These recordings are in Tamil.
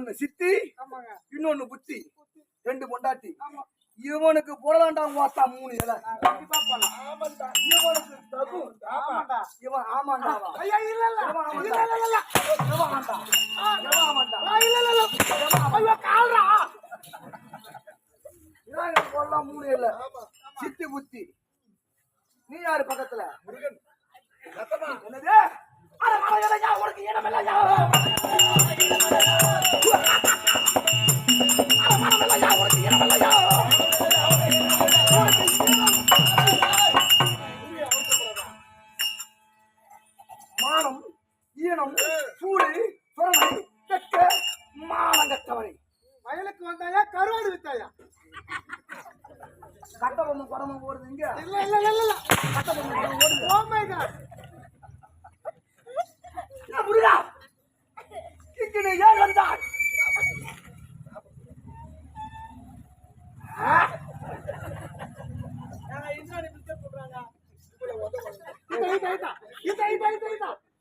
ஒண்ணு சித்தி ஆமாங்க. இன்னொன்னு புத்தி. ரெண்டு பொண்டாட்டி. ஆமா. இவனுக்கு போடலாண்டா வாத்தா மூணு இலை. இவனுக்கு தகும் ஆமாண்டா. இவன் ஆமாண்டாவா ஐயா இல்ல இல்ல இவன் ஆமாண்டா. இல்ல இல்ல இல்ல இவன் ஆமாண்டா. ஆமாண்டா இல்ல இல்ல இல்ல ஐயோ கால்ரா. இவனுக்கு போடலாம் மூணு இலை. சித்தி புத்தி. நீ யாரு பக்கத்துல? முருகன். என்னது? உனக்கு இடமில்லையா?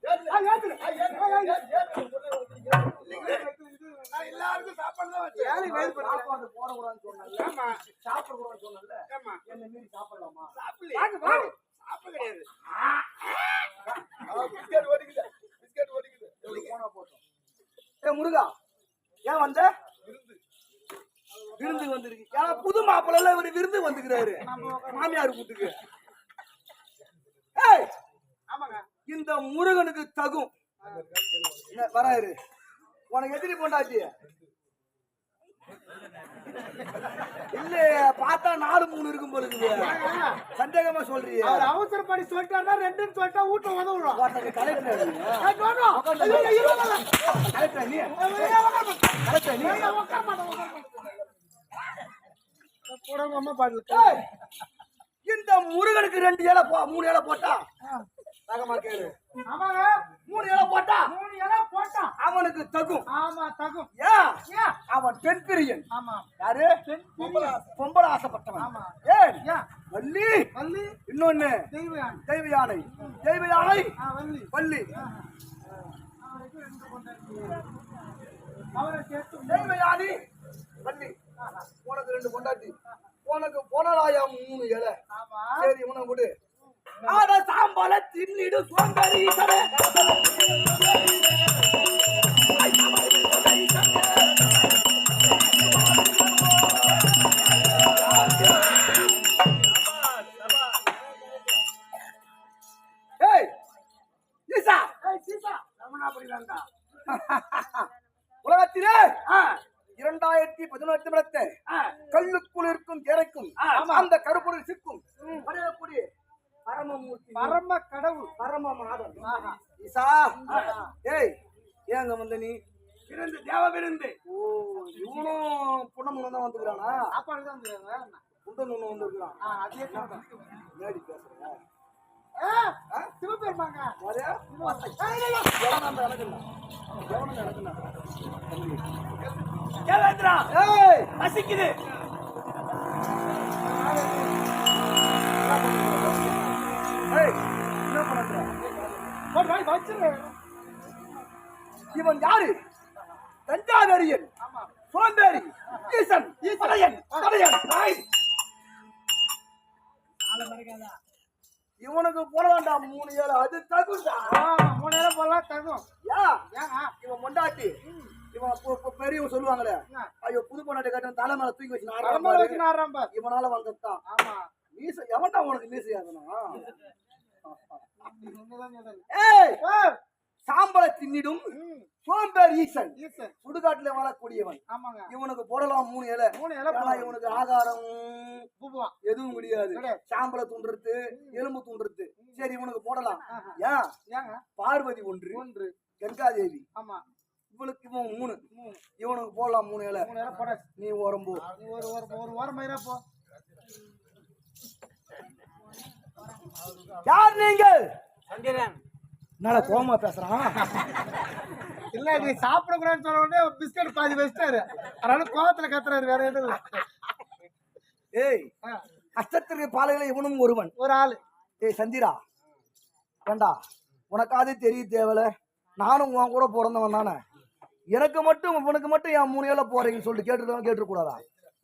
ஏத்துரு. ஆ ஏத்துரு. எல்லாருக்கும் சாப்பாடு போடக்கூடாதுன்னு சொன்னல ஆமா சாப்பிடக்கூடாதுன்னு சொன்னல ஆமா என்ன மீறி சாப்பிடலாமா? வாங்க சாப்பிட கிடையாது பிஸ்கட் ஓடிக்குது பிஸ்கட் ஓடிக்குது போனா போட்டோம் ஏ முருகா ஏன் வந்த? விருந்து வந்திருக்கு. ஏன்னா புது மாப்பிள்ள இவர் விருந்து வந்துக்கிறாரு. மாமியார் வீட்டுக்கு. ஆமாங்க இந்த முருகனுக்கு தகும். என்ன, வராரு உனக்கு எதிரி பொண்டாட்டி? இல்ல பார்த்தா நாலு மூணு இருக்கும் போல சந்தேகமா சொல்றியே. அவர் அவசரப்படி சொல்லிட்டாருன்னா ரெண்டுன்னு சொல்லிட்டா வீட்டுல உதவுறோம். இந்த முருகனுக்கு ரெண்டு இலை போ மூணு இலை போட்டா. கேளு. ஆமாங்க. மூணு இலை போட்டா? மூணு இலை போட்டான் அவனுக்கு தகும். ஆமா தகும். ஏன் ஏன் அவன் பெண் பிரியன். ஆமா. யாரு? பொம்பளை ஆசைப்பட்டவன். ஆமா. ஏன் வள்ளி. வள்ளி. இன்னொன்னு தெய்வ யானை. தெய்வ யானை. ஆ வள்ளி. வள்ளி. பொண்டாட்டி. அவரை சேர்த்து தெய்வ யானை? வள்ளி. உனக்கு ரெண்டு பொண்டாட்டி. உனக்கு பொனலாயா மூணு இலை. சரி உன விடு ஆட சாம்பால தின்னிடு சோம்பேறி பரமமூர்த்தி. பரம கடவுள் பரம மாதம். ஈசா. ஏய் ஏங்க வந்த நீ? விருந்து தேவ விருந்து. ஓ இவனும் புண்ணமுன்னு தான் வந்துக்கிறானா? சாப்பாடு தான். புண்டன் ஒண்ணு வந்துருக்கான் ஆ, அதே. நேடி பேசுறேன். சிவபெருமாங்க. யாரு? ஏய், இல்ல, இல்ல. எவனா அந்த எனக்கு இல்லை. எவனா அந்த எனக்கு இல்லை. தம்பி. தேவேந்திரா ஏய் பசிக்குது ஏய் என்ன பண்ற போடு, வாய் வச்சிரு. இவன் யாரு? தஞ்சாவூரியன் சோம்பேறி ஈசன் படையன் படையன் நாய். இவனுக்கு போட வேண்டாம் மூணு ஏழு. அது தகுந்தா மூணு நேரம் போடலாம் தகும். இவன் மொண்டாட்டி. இவன் பெரியவங்க சொல்லுவாங்களே? ஐயோ புது பொண்டாட்டி கட்ட தலை மேல தூக்கி வச்சு. இவனால வந்ததுதான். ஆமா. மீச எவன்டா உனக்கு மீசை சாம்பலை தின்னிடும் ம், சோம்பேறி ஈசன். ஈசன். சுடுகாட்டுல வாழக்கூடியவன். ஆமாங்க. இவனுக்கு போடலாம் மூணு இலை. மூணு இலை. இவனுக்கு ஆகாரம். எதுவும் முடியாது. கிடையாது. சாம்பலை துண்டுறது எலும்பு துண்டுறது. சரி இவனுக்கு போடலாம். ஏன்? ஏங்க? பார்வதி ஒன்று ஒன்று. கங்காதேவி ஆமா. இவளுக்கு இவன் மூணு. இவனுக்கு போடலாம் மூணு இலை. மூணு நேரம் போடாச்சு நீ உரம்பு நீ ஒரு ஒரு ஒரு வாரம் போ. யார் நீங்கள்? சந்திரன் என்னடா கோமா பேசுறான்? இல்ல நீ சாப்பிடக்கூடாதுன்னு சொன்ன உடனே பிஸ்கட் பாதி வச்சிட்டாரு. அதனால கோவத்துல கத்துறாரு வேற எதுவும் இல்ல. ஏய் கஷ்டத்திற்கு பாலையில இவனும் ஒருவன். ஒரு ஆளு. ஏய் சந்திரா. ஏண்டா உனக்காவது தெரிய தேவல? நானும் உன் கூட பிறந்தவன் தானே. எனக்கு மட்டும் உனக்கு மட்டும் என் மூணு ஏழை போறீங்கன்னு சொல்லிட்டு கேட்டுருக்கோம் கேட்டுக்கூடாதா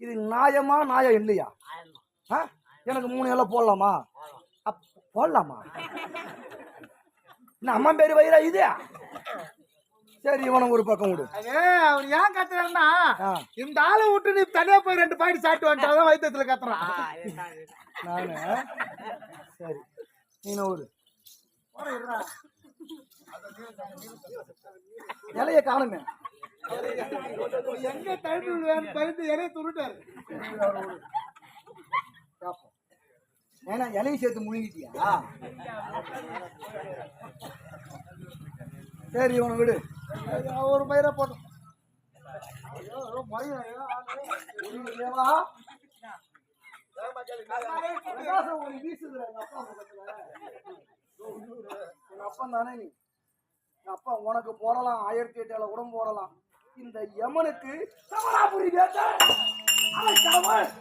இது நியாயமா நியாயம் இல்லையா? ஆ? எனக்கு மூணு ஏழை போடலாமா? போடலாமா? என்ன அம்மா பேரு வயிறா இது? சரி இவனை ஒரு பக்கம் விடு. அவன் ஏன் கத்துறான்னா ஆ. இந்த ஆளை விட்டு நீ தனியா போய் ரெண்டு பாயிண்ட் சாப்பிட்டு வந்துட்டாதான் வைத்தியத்துல கத்துறான். நானு சரி நீ ஒரு இலைய காணுமே. எங்க டைட்டில் வேணும் பயந்து இறைய துருட்டாரு. ஏன்னா இலையும் சேர்த்து முழுங்கிட்டியா? சரி இவனை விடு. ஒரு பயிரை போட்டோம். உனக்கு அப்பா தானே நீ? அப்பா உனக்கு போடலாம் ஆயிரத்தி எட்டு உடம்பு கூட போடலாம். இந்த யமனுக்கு சமராபுரி வேட்டை. அவன்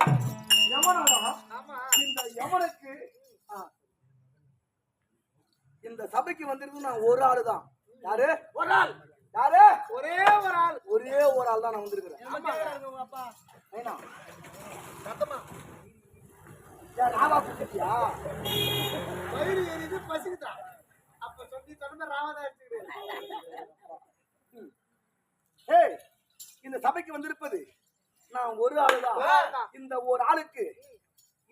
யமனாடா இந்த யமனுக்கு. இந்த சபைக்கு வந்திருக்கு நான் ஒரு ஆளு தான் யாரு? ஒரு ஆள். யாரு? ஒரே ஒரு ஆள். ஒரே ஒரு ஆள் தான் நான் வந்திருக்கிறேன். ராவா குட்டியா வயிறு எரியுது பசிக்குதான் அப்ப சொல்லி சொன்ன ராமதா எடுத்துக்கிட்டு ஏய் இந்த சபைக்கு வந்திருப்பது நான் ஒரு ஆளுதான் இந்த ஒரு ஆளுக்கு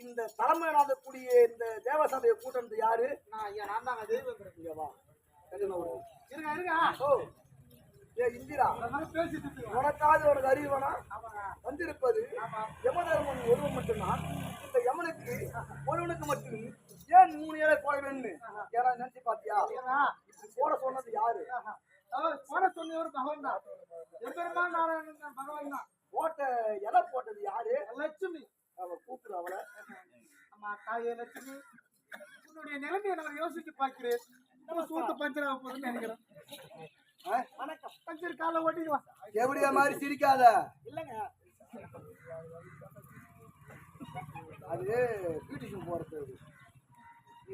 இந்த தலைமை நாடக்கூடிய இந்த தேவசபையை கூட்டம் யாரு? நான் ஒரு இருங்க ஓ. ஏ இந்திரா. உனக்காவது உனக்கு அறிவனா வந்திருப்பது யமதர்மன் ஒருவன் மட்டும்தான். இந்த யமனுக்கு ஒருவனுக்கு மட்டும் ஏன் மூணு ஏழை போட வேணும்னு யாரா நினைச்சு பாத்தியா? போட சொன்னது யாரு? போன சொன்னவர் பகவான் தான். எம்பெருமான் நாராயணன் தான் பகவான் தான். போட்ட இலை போட்டது யாரு? லட்சுமி. அவ கூப்பிடு அவளை. அம்மா தாயே லட்சுமி உன்னுடைய நிலைமையை நான் யோசிச்சு பார்க்கிறேன். நம்ம சூத்த பஞ்சர் ஆக போகுதுன்னு நினைக்கிறேன். ஆ? வணக்கம். பஞ்சர் காலை ஓட்டிடுவா. எப்படியா மாதிரி சிரிக்காத? இல்லைங்க. அது பியூட்டிஷன் போறது.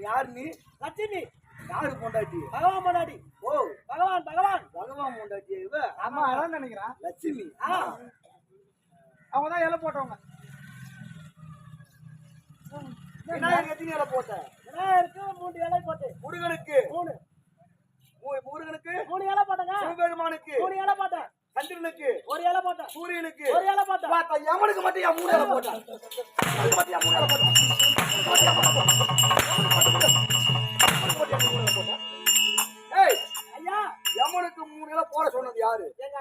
யாரு நீ? லட்சுமி. யாரு பொண்டாட்டி? பகவான் முன்னாடி ஓ. பகவான் பகவான். பகவான் பொண்டாட்டி இவ? ஆமா அதான் நினைக்கிறேன். லட்சுமி. அவங்க தான் இலை போட்டவங்க. விநாயகர் எத்தனை இலை போட்ட? விநாயகருக்கு மூணு இலை போட்டு. முருகனுக்கு. மூணு. முருகனுக்கு. மூணு இலை போட்டங்க. சிவபெருமானுக்கு. மூணு இலை போட்டேன். சந்திரனுக்கு. ஒரு இலை போட்டேன். சூரியனுக்கு. ஒரு இலை போட்டேன். பார்த்தா எவனுக்கு மட்டும் என் மூணு இலை போட்டான். அவனுக்கு மட்டும் என் மூணு இலை போட்டான். ஏய் ஐயா. யமனுக்கு மூணு இலை போட சொன்னது யாரு? எங்க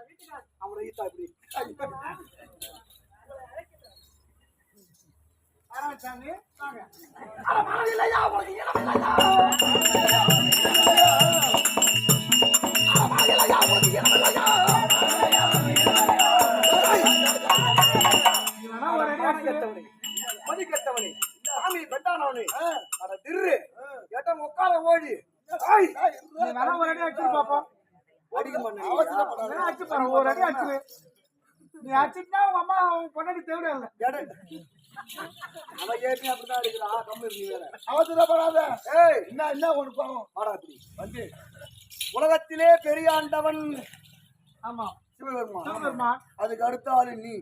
வீட்டுக்காரர் அவனை ஈத்தா இப்படி ஆரம்பிச்சாங்க வாங்க அட மனம் இல்லையா உனக்கு இனம் இல்லையா அட மனம் இல்லையா உனக்கு இனம் இல்லையா இவனா ஒரு அடி மதி அடிச்சு- கெட்டவனே மதி கெட்டவனே சாமி பெட்டானவனே அட திரு ஏட்டம் உட்கார ஓடி ஆய் நீ வேணா ஒரு அடி அடிச்சு பாப்போம் அடிக்க மாட்டேன் வேணா அடிச்சு பாரு ஒரு அடி அடிச்சு நீ அடிச்சுட்டா உங்க அம்மா உன் பொண்ணாடி தேவையா இல்ல அவன் ஏற்கனவே அப்படிதான் அடிக்கிறான் கம்மி நீ வேற. அவசரப்படாத. ஏய் என்ன என்ன ஒண்ணு பாவம் வாடா வந்து. உலகத்திலே பெரிய ஆண்டவன் ஆமா. சிவபெருமான். சிவபெருமா அதுக்கு அடுத்த ஆளு நீ.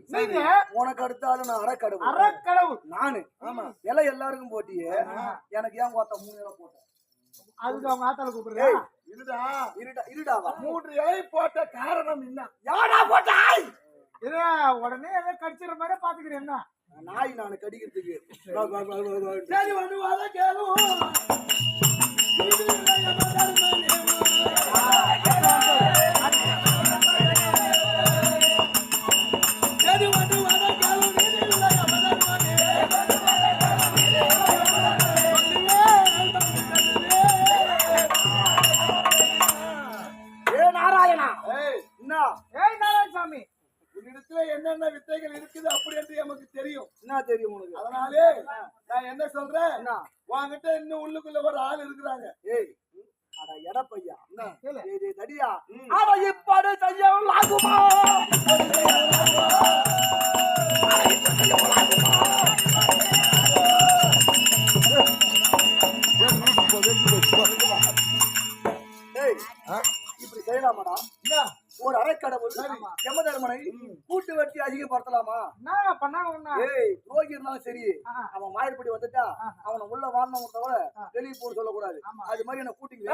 உனக்கு அடுத்த ஆளு நான் அறக்கடவுள். அறக்கடவுள். நானு. ஆமா. இலை எல்லாருக்கும் போட்டியே. எனக்கு ஏன் கோத்த மூணு இலை போட்ட? அதுக்கு அவங்க ஆத்தால கூப்பிடுறியா இருடா. இருடா இருடாவா மூன்று இலை போட்ட காரணம் என்ன? யாடா போட்டாய் உடனே ஏதோ கடிச்சிட மாதிரி பாத்துக்கிறேன் என்ன? நாய் நான் கடிக்கிறதுக்கு. சரி வந்து வர கேளும் என்ன தெரியும் உனக்கு? அதனாலே நான் என்ன சொல்றேன்? என்ன? உன்கிட்ட இன்னும் உள்ளுக்குள்ள ஒரு ஆள் இருக்கிறாங்க. ஏய் அட எடப்பையா தடியா. அட இப்பாடு செய்யவும் ஆகுமா ஏய் இப்படி செய்யலாமாடா? ஒரு அரைக்கடவுள் யமதர்மனை கூட்டு வெட்டி அதிகப்படுத்தலாமா? துரோகி இருந்தாலும் சரி. அவன் மாயப்படி வந்துட்டா. அவனை உள்ள வாங்கினவங்க தவிர வெளியே போக சொல்லக்கூடாது. அது மாதிரி என்ன கூட்டிங்க.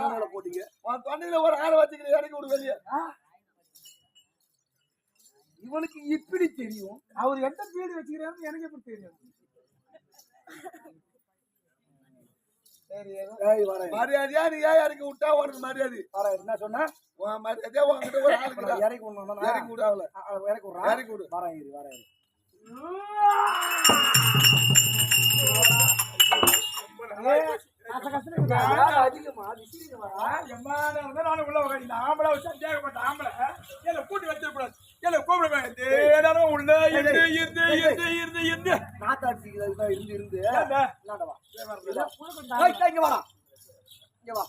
மூணுல போட்டீங்க? தொண்டையில ஒரு ஆளை வச்சுக்கிற இறக்கி விடு வெளியே. இவனுக்கு இப்படி தெரியும். அவர் எந்த பீடு வச்சுக்கிறாருன்னு எனக்கு எப்படி தெரியும் சரி ஏதோ ஏய் வரேன் மரியாதையா? நீ ஏன் இறக்கி விட்டா உனக்கு மரியாதை? என்ன சொன்ன? மரியாதையா உன்கிட்ட ஒரு ஆள் இருக்குடா. இறக்கி விடணும் இறக்கி விடு அவளை. இறக்கி விடுறேன் இறக்கி விடு. வரேன் இரு வரேன் கூட்டி வச்சிடக்கூடாது. ஏல கூப்பிடுவேன் உள்ள இருந்து இருந்து இருந்து இருந்து தான் இருந்து இருந்து. இங்க வாடா. இங்க வா.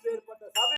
என்னை